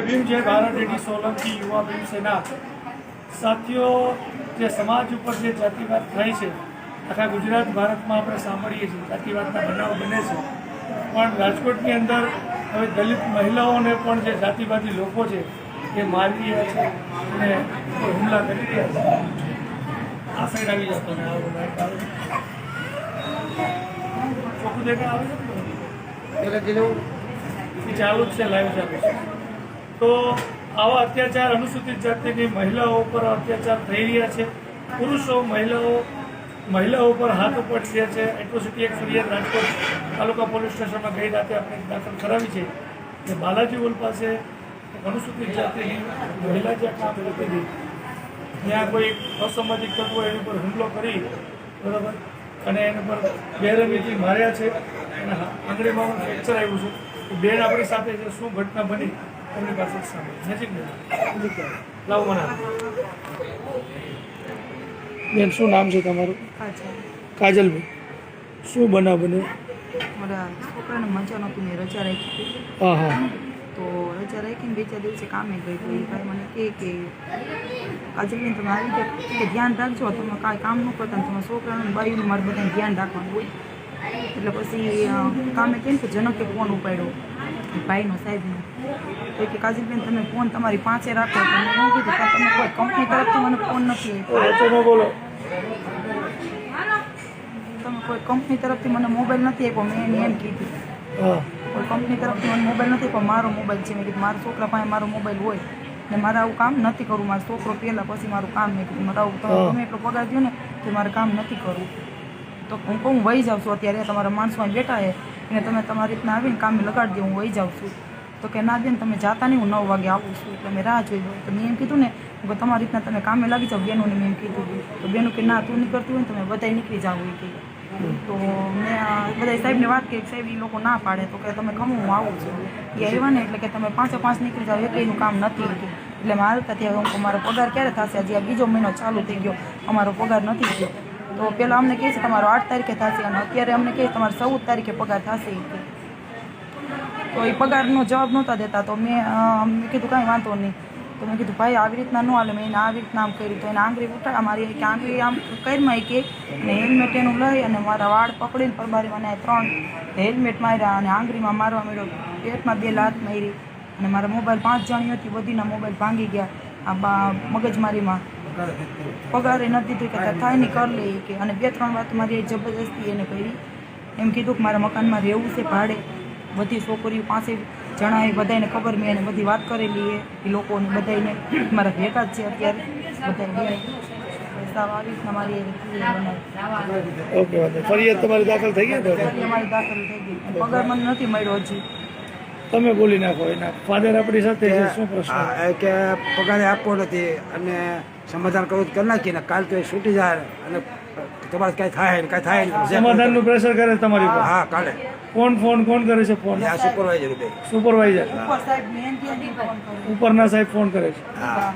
ભીમ ભારત એની સોલંકી યુવા ભીમ સેના સાથીઓ જે સમાજ ઉપર જે જાતિવાદ થાય છે આખા ગુજરાત ભારતમાં આપણે સાંભળીએ છીએ જાતિવાદના બનાવ બને છે. પણ રાજકોટની અંદર હવે દલિત મહિલાઓને પણ જે જાતિવાદી લોકો છે એ મારી રહ્યા છે અને હુમલા કરી રહ્યા છે. આ સાઈડ આવી જતો ને ચોખ્ખું દેખાય? આવે છે ચાલુ જ છે લાઈવ ચાલુ છે. તો આવા અત્યાચાર અનુસૂચિત જાતિની મહિલાઓ ઉપર અત્યાચાર થઈ રહ્યા છે. પુરુષો, મહિલાઓ મહિલાઓ પર હાથ ઉપાડી રહ્યા છે એટ્રોસિટી એક ફરિયાદ રાજકોટ તાલુકા પોલીસ સ્ટેશનમાં ગઈ રાતે આપણે દાખલ કરાવી છે. કે બાલાજી હોલ પાસે અનુસૂચિત જાતિની મહિલા જે કામ કરતી હતી. ત્યાં કોઈ અસામાજિક તત્વો એની પર હુમલો કરી, બરાબર? અને એની પર બેરમીથી માર્યા છે. અને આંગળીમાં ફ્રેક્ચર આવ્યું છે. બેન આપણી સાથે જે શું ઘટના બની? એમની પાસે સાંભળી નજીક લાવો આપો. બેન શું નામ છે તમારું? કાજલ. કાજલભાઈ. શું બનાવ બન્યો? મારા છોકરાને મજા નહોતી મેં રજા રાખી. હા હા. તો રજા રાખીને બે ચાર દિવસે કામે ગઈ તો એ ભાઈ મને કહે કે કાજલબેન તમે આવી ગયા કે ધ્યાન રાખજો તમે કાંઈ કામ ન કરતા તમે તમારા છોકરાને બાયુનું મારે બધાને ધ્યાન રાખવાનું હોય. એટલે પછી કામે કેમ કે જનકે ફોન ઉપાડ્યો. ભાઈનો સાહેબનો તો કે કાજલબેન તમે ફોન તમારી પાસે રાખો. તો મેં એવું કીધું કે તમે કોઈ કંપની તરફથી મને ફોન નથી બોલો. તમે કોઈ કંપની તરફથી મને મોબાઈલ નથી આપ્યો. મેં એને એમ કીધું. કોઈ કંપની તરફથી મને મોબાઈલ નથી પણ મારો મોબાઈલ છે. મેં કીધું મારા છોકરા પાસે મારો મોબાઈલ હોય ને મારે આવું કામ નથી કરવું. મારો છોકરો પહેલાં પછી મારું કામ. નહીં કીધું મારે આવું તમે તમે એટલો પગાર દો ને કે મારે કામ નથી કરવું. તો હું કહું વહી જાઉં છું અત્યારે. તમારા માણસો બેઠા છે. એને તમે તમારી રીતના આવીને કામે લગાડી દો, હું વહી જાઉં છું. તો કે ના બેન, તમે જાતા નહીં, હું નવ વાગે આવું છું. એટલે મેં રાહ જોઈ, તો મેં એમ કીધું ને કે તમારી રીતના તમે કામે લાગી જાઓ, બેનોને મેં એમ કીધું. તો બેનો કે ના, તું નીકળતી હોય ને તમે બધાય નીકળી જાઓ એ કે. તો મેં બધા સાહેબને વાત કરી, સાહેબ એ લોકો ના પાડે. તો કે તમે ગમો હું આવું છું. એ આવ્યા ને, એટલે કે તમે પાંચે પાંચ નીકળી જાઓ એકનું કામ નથી એટલે મારે ત્યાં મારો પગાર ક્યારે થશે? હજી આ બીજો મહિનો ચાલુ થઈ ગયો. અમારો પગાર નથી થયો. તો પહેલાં અમને કહે છે, તમારો આઠ તારીખે થશે અને અત્યારે અમને કહે તમારે ચૌદ તારીખે પગાર થશે તો એ પગારનો જવાબ નહોતા દેતા. તો મેં કીધું, કાંઈ વાંધો નહીં. તો મેં કીધું, ભાઈ, આવી રીતના ન હાલે. મેં એને આવી રીતના આમ કર્યું. તો એને આંગળી ઉઠા મારી કે આંગળી આમ કરીમાં કે અને હેલ્મેટ એનું લઈ અને મારા વાળ પકડીને પરબારી મને ત્રણ હેલ્મેટ માર્યા અને આંગળીમાં મારવા માંડ્યો. પેટમાં બે લાત મારી અને મારા મોબાઈલ પાંચ જણી હતી, બધીના મોબાઈલ ભાંગી ગયા. આ મગજમારીમાં. પગારે નથી દીધું. કે થાય નહીં કર લે કે. અને બે ત્રણ વાત મારી જબરદસ્તી એને કરી. એમ કીધું કે મારા મકાનમાં રહેવું છે ભાડે. બધી છોકરીઓ પાસે જણાય બધાને ખબર મેં એને બધી વાત કરેલી એ. લોકોને બધાને મારા ભેગા જ છે અત્યારે. બધા આવી રીતના મારી એ ઓકે ફરિયાદ તમારી દાખલ થઈ ગઈ અમારી દાખલ થઈ ગઈ. પગાર મને નથી મળ્યો હજી. તમે બોલી નાખો એના. ફાધર આપણી સાથે શું પ્રશ્ન? કે પગારે આપવો નથી અને સમાધાન કરવું તો કરી નાખીએ ને કાલ તો એ છૂટી જાય અને તમારે કાંઈ થાય ને કાંઈ થાય ને સમાધાનનું પ્રેશર કરે તમારી ઉપર? હા કાલે. કોણ ફોન કોણ કરે છે ફોન આ સુપરવાઇઝર બે. સુપરવાઇઝર ઉપરના સાહેબ ફોન કરે છે. હા.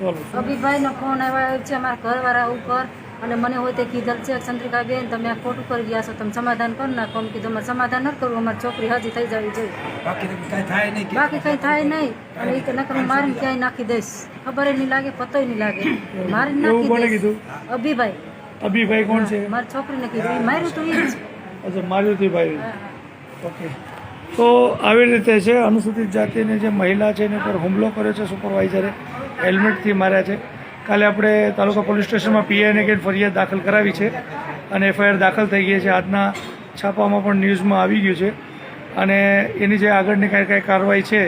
બોલો. અભિભાઈનો ફોન આવ્યો છે અમારા ઘરવાળા ઉપર. અને મને હોય તે કીધેલ છે ચંદ્રિકા બેન તમે આ ખોટું કરી ગયા છો તમે સમાધાન કરી નાખો એમ કીધું અમારે સમાધાન ન કરવું અમારી છોકરી હાજી થઈ જવી જોઈએ. બાકી તો કાંઈ થાય નહીં કંઈ થાય નહીં. અને એ કે નકર હું મારીને ક્યાંય નાખી દઈશ. ખબર નહીં લાગે પતોય નહીં લાગે. મારીને નાખી કીધું દઈશ. અભિભાઈ. અભિભાઈ કોણ છે? મારી છોકરીને કીધું. માર્યું તું એ જ. અચ્છા મારુતિ ભાઈ. ઓકે. તો આવી રીતે છે અનુસૂચિત જાતિની જે મહિલા છે એની ઉપર હુમલો કર્યો છે સુપરવાઇઝરે. હેલ્મેટથી માર્યા છે. કાલે આપણે તાલુકા પોલીસ સ્ટેશનમાં પીઆઈને કે ફરિયાદ દાખલ કરાવી છે અને એફઆઈઆર દાખલ થઈ ગઈ છે. આજના છાપામાં પણ ન્યૂઝમાં આવી ગયું છે. અને એની જે આગળની કાંઈ કાંઈ કાર્યવાહી છે,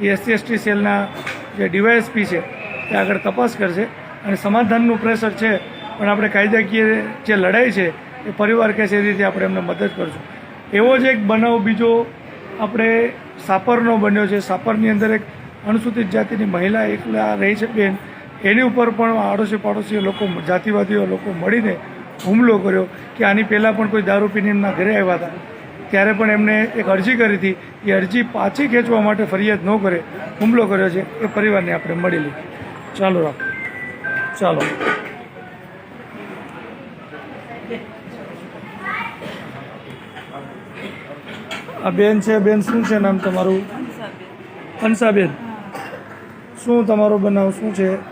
એ એસસી એસટી સેલના જે ડીવાયએસપી છે, એ આગળ તપાસ કરશે. અને સમાધાનનું પ્રેશર છે, પણ આપણે કાયદાકીય જે લડાઈ છે, એ પરિવાર કહે છે, એ રીતે આપણે એમને મદદ કરશું. એવો જ એક બનાવ બીજો આપણે સાપરનો બન્યો છે. સાપરની અંદર એક અનુસૂચિત જાતિની મહિલા એકલા રહી છે બેન. એની ઉપર પણ આડોશી પાડોશી લોકો જાતિવાદીઓ લોકો મળીને હુમલો કર્યો કે આની પહેલાં પણ કોઈ દારૂ પીને એમના ઘરે આવ્યા હતા. ત્યારે પણ એમને એક અરજી કરી હતી એ અરજી પાછી ખેંચવા માટે ફરિયાદ ન કરે. હુમલો કર્યો છે. એ પરિવારને આપણે મળી લીધી ચાલો રાખો. ચાલો. આ બેન છે. બેન શું છે? નામ તમારું? હંસાબેન શું તમારો બનાવ શું છે?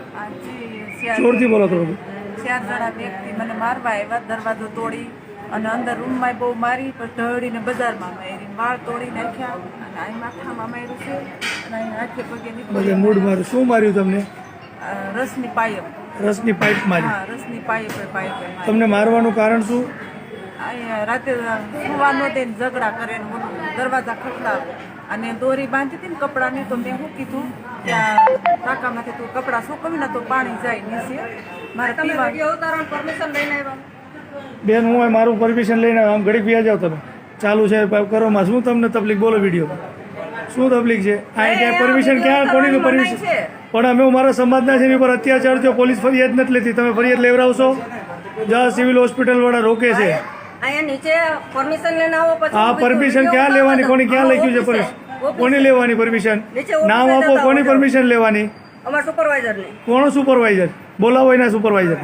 જોરથી બોલો થોડું ચાર જણા વ્યક્તિ મને મારવા આવ્યા દરવાજો તોડી અને અંદર રૂમમાં બહુ મારી પણ ઢળીને બજારમાં મારી માળ તોડી નાખ્યા અને અહીં માથામાં માર્યું છે અને અહીં હાથે પગે નીકળી મૂડ માર્યું. શું માર્યું તમને? રસની પાયપ રસની પાઇપ મારી. હા રસની પાયપ પાયપ તમને મારવાનું કારણ શું? રાતે સુવા નો ઝઘડા કરે દરવાજા ખખડા અને દોરી બાંધી હતી ને કપડાની તો મેં શું કીધું? ત્યાં ટાંકામાંથી તું કપડાં સુકવી ને તો પાણી જાય નીચે મારે પીવા પરમિશન લઈને આવ્યા? બેન હું મારું પરમિશન લઈને આવ્યો. આમ ઘડીક વ્યા જાઓ તમે. ચાલુ છે કરો માં શું તમને તકલીફ? બોલો વીડિયો. શું તકલીફ છે? આ ક્યાંય પરમિશન ક્યાં? કોની પરમિશન પણ અમે મારા સમાજના છે એની પર અત્યાચાર થયો. પોલીસ ફરિયાદ નથી લેતી. તમે ફરિયાદ લેવડાવશો? જ્યાં સિવિલ હોસ્પિટલ વાળા રોકે છે. અહીંયા નીચે પરમિશન લઈને આવો પછી આ પરમિશન ક્યાં લેવાની? કોની ક્યાં લખ્યું છે પરમિશન કોની લેવાની પરમિશન નામ આપો કોની પરમિશન લેવાની? અમારા સુપરવાઇઝર કોણ સુપરવાઇઝર બોલાવો એના સુપરવાઇઝર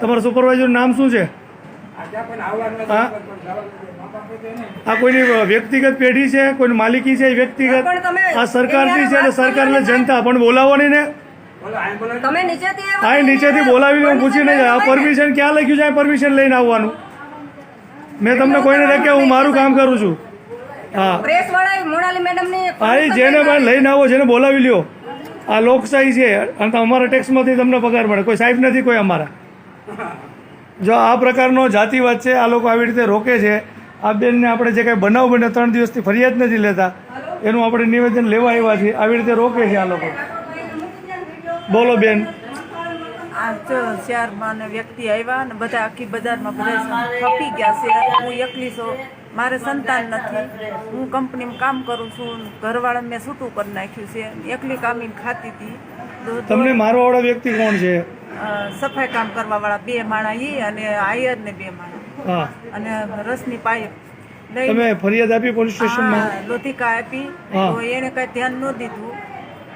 તમારા સુપરવાઇઝરનું નામ શું છે? હા? આ કોઈની વ્યક્તિગત પેઢી છે? કોઈની માલિકી છે વ્યક્તિગત? આ સરકારથી છે સરકાર સરકારને જનતા. પણ બોલાવવાની ને. તમે નીચેથી બોલાવીને હું પૂછી નહીં જાય. આ પરમિશન ક્યાં લખ્યું છે? પરમિશન લઈને આવવાનું. મેં તમને કોઈને રાખ્યા હું મારું કામ કરું છું. હા પ્રેસ વાળા મોનાલી મેડમ ને જેને પણ લઈને આવો જેને બોલાવી લ્યો. આ લોકશાહી છે. અને અમારા ટેક્સમાંથી તમને પગાર મળે. કોઈ સાહેબ નથી કોઈ અમારા. જો આ પ્રકારનો જાતિવાદ છે આ લોકો આવી રીતે રોકે છે. આ બેનને આપણે જે કાંઈ બનાવ બને ત્રણ દિવસથી ફરિયાદ નથી લેતા. એનું આપણે નિવેદન લેવા આવ્યા છીએ. આવી રીતે રોકે છે આ લોકો. બોલો બેન. શહેરમાં વ્યક્તિ આવ્યા અને બધા આખી બજારમાં બધા ખપી ગયા છે. હું એકલી છું. મારે સંતાન નથી. હું કંપનીમાં કામ કરું છું. ઘરવાળા મેં છૂટું કરી નાખ્યું છે. એકલી કામીને ખાતી હતી. તમને મારવાવાળા વ્યક્તિ કોણ છે? સફાઈ કામ કરવા વાળા બે માણા ઈ અને આયર ને બે માણા. અને રસની પાઇપ તમે ફરિયાદ આપી પોલીસ સ્ટેશનમાં? માં લોધિકા આપી. તો એને કઈ ધ્યાન ન દીધું.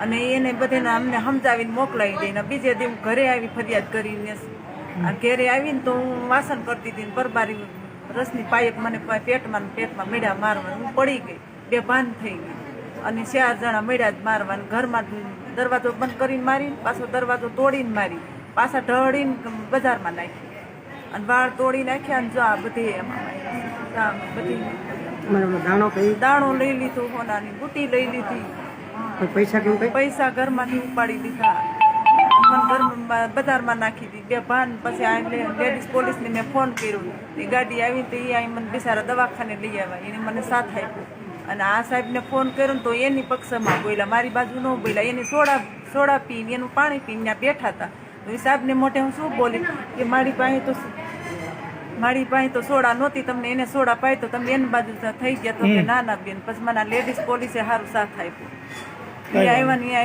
અને એને બધાને અમને સમજાવીને મોકલાવી દઈને બીજે દી ઘરે આવી ફરિયાદ કરીને. ઘેરે આવીને તો હું વાસણ કરતી હતી ને પરબારી રસની પાઇપ મને પેટમાં પેટમાં મેળા મારવાનું હું પડી ગઈ. બે ભાન થઈ ગઈ. અને ચાર જણા મેળા જ મારવા અને ઘરમાં દરવાજો બંધ કરીને મારીને પાછો દરવાજો તોડીને મારી. પાછા ઢળીને બજારમાં નાખી. અને વાળ તોડી નાખ્યા અને જો આ બધી એમાં બધી દાણો લઈ લીધો હોનાની બુટી લઈ લીધી. પૈસા પૈસા ઘરમાંથી ઉપાડી લીધા મને બજારમાં નાખી દીધી બે ભાન પછી આ લેડીઝ પોલીસને મેં ફોન કર્યો. એ ગાડી આવી તો એ અહીં મને બિચારા દવાખાને લઈ આવ્યા. એને મને સાથ આપ્યો. અને આ સાહેબને ફોન કર્યો તો એની પક્ષમાં બોલ્યા મારી બાજુ ન બોલ્યા. એને સોડા સોડા પીને એનું પાણી પીને ત્યાં બેઠા હતા. તો એ સાહેબને મોઢે હું શું બોલી? કે મારી પાસે તો મારી પાસે તો સોડા નહોતી. તમને એને સોડા પાય તો તમે એની બાજુ થઈ ગયા તો ના ના બેન. પછી મને લેડીઝ પોલીસે સારું સાથ આપ્યો.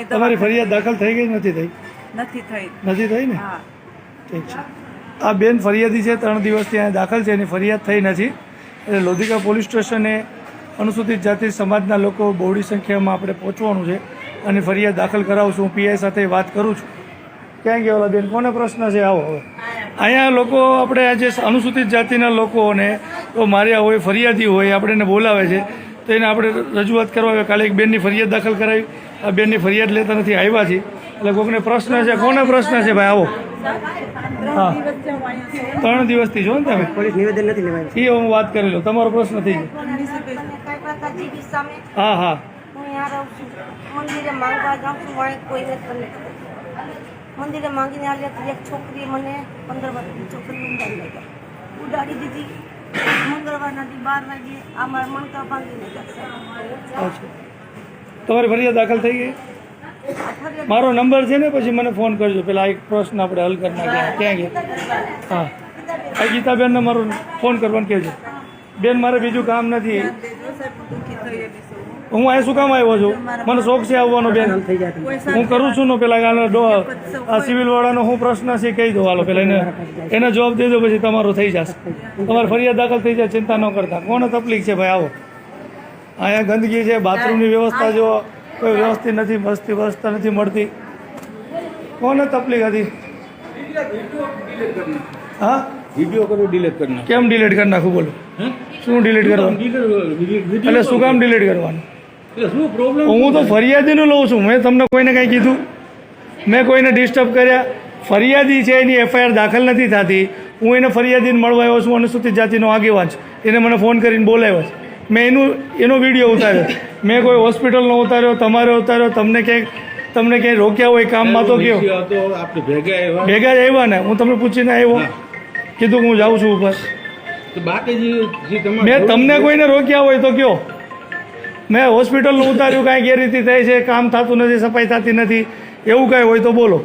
તમારી ફરિયાદ દાખલ થઈ ગઈ નથી થઈ? નથી થઈ. નથી થઈ ને? હા. ઠીક છે. આ બેન ફરિયાદી છે ત્રણ દિવસથી અહીંયા દાખલ છે એની ફરિયાદ થઈ નથી. એટલે લોધિકા પોલીસ સ્ટેશને અનુસૂચિત જાતિ સમાજના લોકો બહોળી સંખ્યામાં આપણે પહોંચવાનું છે અને ફરિયાદ દાખલ કરાવશું. હું પીઆઈ સાથે વાત કરું છું. ક્યાં ગયા બેન? કોને પ્રશ્ન છે? આવો હવે. અહીંયા લોકો આપણે આજે જે અનુસૂચિત જાતિના લોકોને તો માર્યા હોય ફરિયાદી હોય આપણે એને બોલાવે છે. તો એને આપણે રજૂઆત કરવા કાલે એક બેનની ફરિયાદ દાખલ કરાવી. આ બેનની ફરિયાદ લેતા નથી આવ્યા છે એટલે કોઈને પ્રશ્ન છે કોને પ્રશ્ન છે ભાઈ? આવો. હા. ત્રણ દિવસથી જો ને તમે? પોલીસ નિવેદન નથી એ હું વાત કરી લઉં. તમારો પ્રશ્ન થઈ ગયો. હા હા. હું અહીંયા રહું છું મંદિરે માંગવા જાઉં છું મળે કોઈ નથી મંદિરે માંગીને આવ્યા એક છોકરી મને પંદર વર્ષની છોકરી ઉડાડી ઉડાડી દીધી. મંગળવારના દી બાર વાગે આ મારા મણકા ભાંગીને તમારી ફરિયાદ દાખલ થઈ ગઈ? મારો નંબર છે ને, પછી મને ફોન કરજો. પેલા એક પ્રશ્ન આપણે હલ કરી નાખ્યા ક્યાં ગયા? હા. આ ગીતાબેનને મારો ફોન કરવાનું કહેજો. બેન, મારે બીજું કામ નથી. હું અહીંયા શું કામ આવ્યો છું? મને શોખ છે આવવાનો, બેન. હું કરું છું ને, પેલા આ સિવિલ વાળાનો હું પ્રશ્ન છે કહી દો હાલો, પેલા એને એને જવાબ દેજો, પછી તમારો થઈ જશે. તમારે ફરિયાદ દાખલ થઈ જાય, ચિંતા ન કરતા. કોને તકલીફ છે, ભાઈ, આવો. અહીંયા ગંદકી છે, બાથરૂમની વ્યવસ્થા જો કોઈ વ્યવસ્થિત નથી મસ્તી વ્યવસ્થા નથી મળતી. કોને તકલીફ હતી? હા? વીડિયો કરો ડિલીટ કરી કેમ ડિલીટ કરી નાખું બોલો? શું ડિલીટ કરવાનું? એટલે શું કામ ડિલીટ કરવાનું? શું પ્રોબ્લેમ હું તો ફરિયાદીનું લઉં છું. મેં તમને કોઈને કાંઈ કીધું? મેં કોઈને ડિસ્ટર્બ કર્યા. ફરિયાદી છે એની એફઆઈઆર દાખલ નથી થતી. હું એને ફરિયાદીને મળવા આવ્યો છું અનુસૂચિત જાતિનો આગેવાન છું. એને મને ફોન કરીને બોલાવ્યો છે. મેં એનું એનો વીડિયો ઉતાર્યો. મેં કોઈ હોસ્પિટલનો ઉતાર્યો તમારે ઉતાર્યો તમને ક્યાંક તમને ક્યાંય રોક્યા હોય કામમાં તો કયો? ભેગા જ આવ્યા ને? હું તમને પૂછીને આવ્યો. કીધું હું જાઉં છું ઉપર. મેં તમને કોઈને રોક્યા હોય તો કયો? મેં હોસ્પિટલનું ઉતાર્યું કાંઈ ગેરરીતિ થાય છે કામ થતું નથી સફાઈ થતી નથી એવું કાંઈ હોય તો બોલો.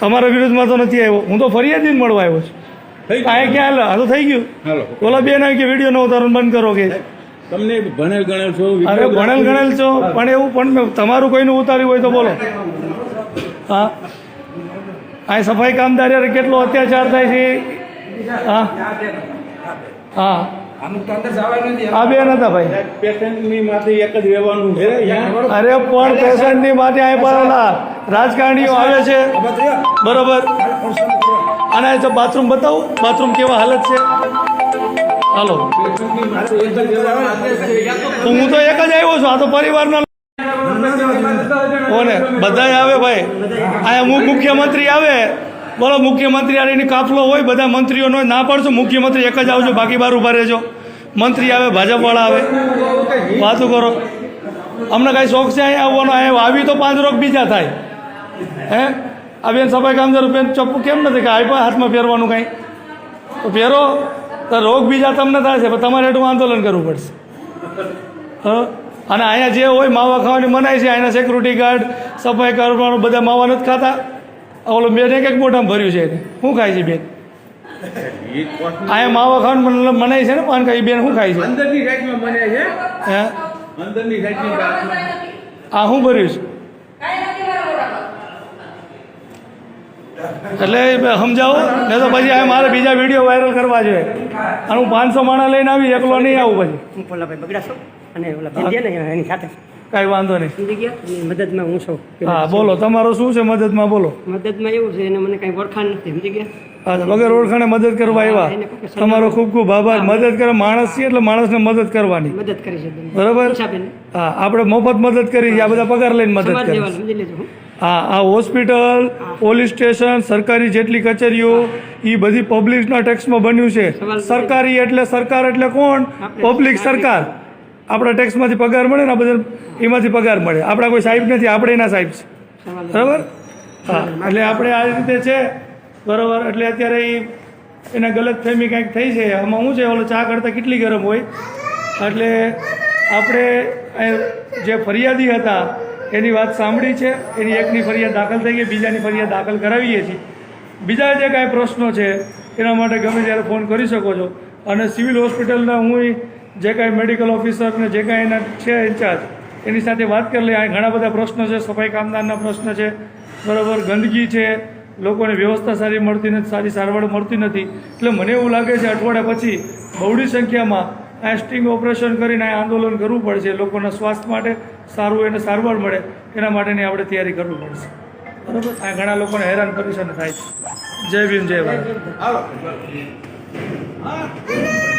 તમારા વિરુદ્ધમાં તો નથી આવ્યો. હું તો ફરિયાદી મળવા આવ્યો છું. કાંઈ ક્યાં હાલ આ તો થઈ ગયું. ઓલા બેન આવી કે વીડિયો ન ઉતારો બંધ કરો કે? તમને ભણેલ ગણેલ છો અરે ભણેલ ગણેલ છો પણ એવું પણ તમારું કોઈનું ઉતાર્યું હોય તો બોલો. હા. આ સફાઈ કામદાર અરે કેટલો અત્યાચાર થાય છે? હા. હા. આ બેન હતા ભાઈ. પેશન્ટની માથે એક જ રહેવાનું છે અરે પણ પેશન્ટની માટે અહીં પાડેલા. રાજકારણીઓ આવે છે. બરોબર. અને બાથરૂમ બતાવું. બાથરૂમ કેવા હાલત છે? હાલો. તો હું તો એક જ આવ્યો છું, આ તો પરિવારના કોને? બધાય આવે ભાઈ. અહીંયા અમુક મુખ્યમંત્રી આવે. બોલો, મુખ્યમંત્રી આવે એની કાફલો હોય, બધા મંત્રીઓનો. ના પાડશો, મુખ્યમંત્રી એક જ આવજો, બાકી બાર ઊભા રહેજો. મંત્રી આવે, ભાજપવાળા આવે. વાતો કરો. અમને કાંઈ શોખ છે અહીંયા આવવાનો? અહીંયા આવી તો પાંચ રોગ બીજા થાય. હે? આ બેન સફાઈ કામદાર બેન ચપ્પુ કેમ નથી? કે આપ્યા હાથમાં પહેરવાનું કાંઈ? તો પહેરો તો રોગ બીજા તમને થાય છે પણ તમારે એટલું આંદોલન કરવું પડશે. હ? અને અહીંયા જે હોય માવા ખાવાની મનાય છે અહીંના સિક્યુરિટી ગાર્ડ સફાઈ કરવાનું બધા માવા નથી ખાતા. ઓલો બેન એક એક મોઢામાં ભર્યું છે એને. શું ખાય છે બેન? અહીંયા માવા ખાવાનું મન- મનાય છે ને પાન ખાઈ બેન શું ખાય છે? અંદરની સાઈડમાં બને છે? હે? અંદરની સાઈડની આ શું ભર્યું છે? એટલે સમજાવો? ને તો પછી આ મારે બીજા વીડિયો વાયરલ કરવા જોઈએ. અને હું પાંચસો માણસ લઈને આવી એકલો નહીં આવું પછી. અને ઓલા એની સાથે. કાંઈ વાંધો નહીં. મદદમાં હું છું. હા બોલો તમારો શું છે મદદમાં? બોલો. મદદમાં એવું છે એને મને કાંઈ ઓળખાણ નથી સમજી ગયા? હા વગર ઓળખાણે મદદ કરવા આવ્યા. તમારો ખૂબ ખૂબ આભાર. મદદ કરે માણસ છીએ એટલે માણસને મદદ કરવાની. મદદ કરી છે બરાબર? હા આપણે મફત મદદ કરી આ બધા પગાર લઈને મદદ કરી હું આ હોસ્પિટલ પોલીસ સ્ટેશન સરકારી જેટલી કચેરીઓ એ બધી પબ્લિકના ટેક્સમાં બન્યું છે. સરકારી એટલે સરકાર એટલે કોણ? પબ્લિક સરકાર. આપણા ટેક્સમાંથી પગાર મળે ને આ બધા એમાંથી પગાર મળે. આપણા કોઈ સાહેબ નથી આપણે એના સાહેબ છે. બરાબર? હા એટલે આપણે આ રીતે છે. બરાબર એટલે અત્યારે એ એના ગલત ફેમી કાંઈક થઈ છે. આમાં શું છે? ઓલો ચા કરતાં કેટલી ગરમ હોય? એટલે આપણે જે ફરિયાદી હતા એની વાત સાંભળી છે, એની એકની ફરિયાદ દાખલ થઈ ગઈ, બીજાની ફરિયાદ દાખલ કરાવીએ છીએ. બીજા જે કાંઈ પ્રશ્નો છે, એના માટે ગમે ત્યારે ફોન કરી શકો છો. અને સિવિલ હોસ્પિટલના હું જે કાંઈ મેડિકલ ઓફિસર ને જે કાંઈ એના છે ઇન્ચાર્જ, એની સાથે વાત કરી લઈએ. ઘણા બધા પ્રશ્નો છે, સફાઈ કામદારના પ્રશ્ન છે, બરાબર, ગંદકી છે, લોકોને વ્યવસ્થા સારી મળતી નથી, સારી સારવાર મળતી નથી. એટલે મને એવું લાગે છે, અઠવાડિયા પછી બહુડી સંખ્યામાં આ સ્ટિંગ ઓપરેશન કરીને આંદોલન કરવું પડશે. લોકોના સ્વાસ્થ્ય માટે સારું એને સારવાર મળે. એના માટેની આપણે તૈયારી કરવી પડશે. બરાબર? આ ઘણા લોકોને હેરાન પરેશાન થાય છે. જય ભીમ, જય ભારત.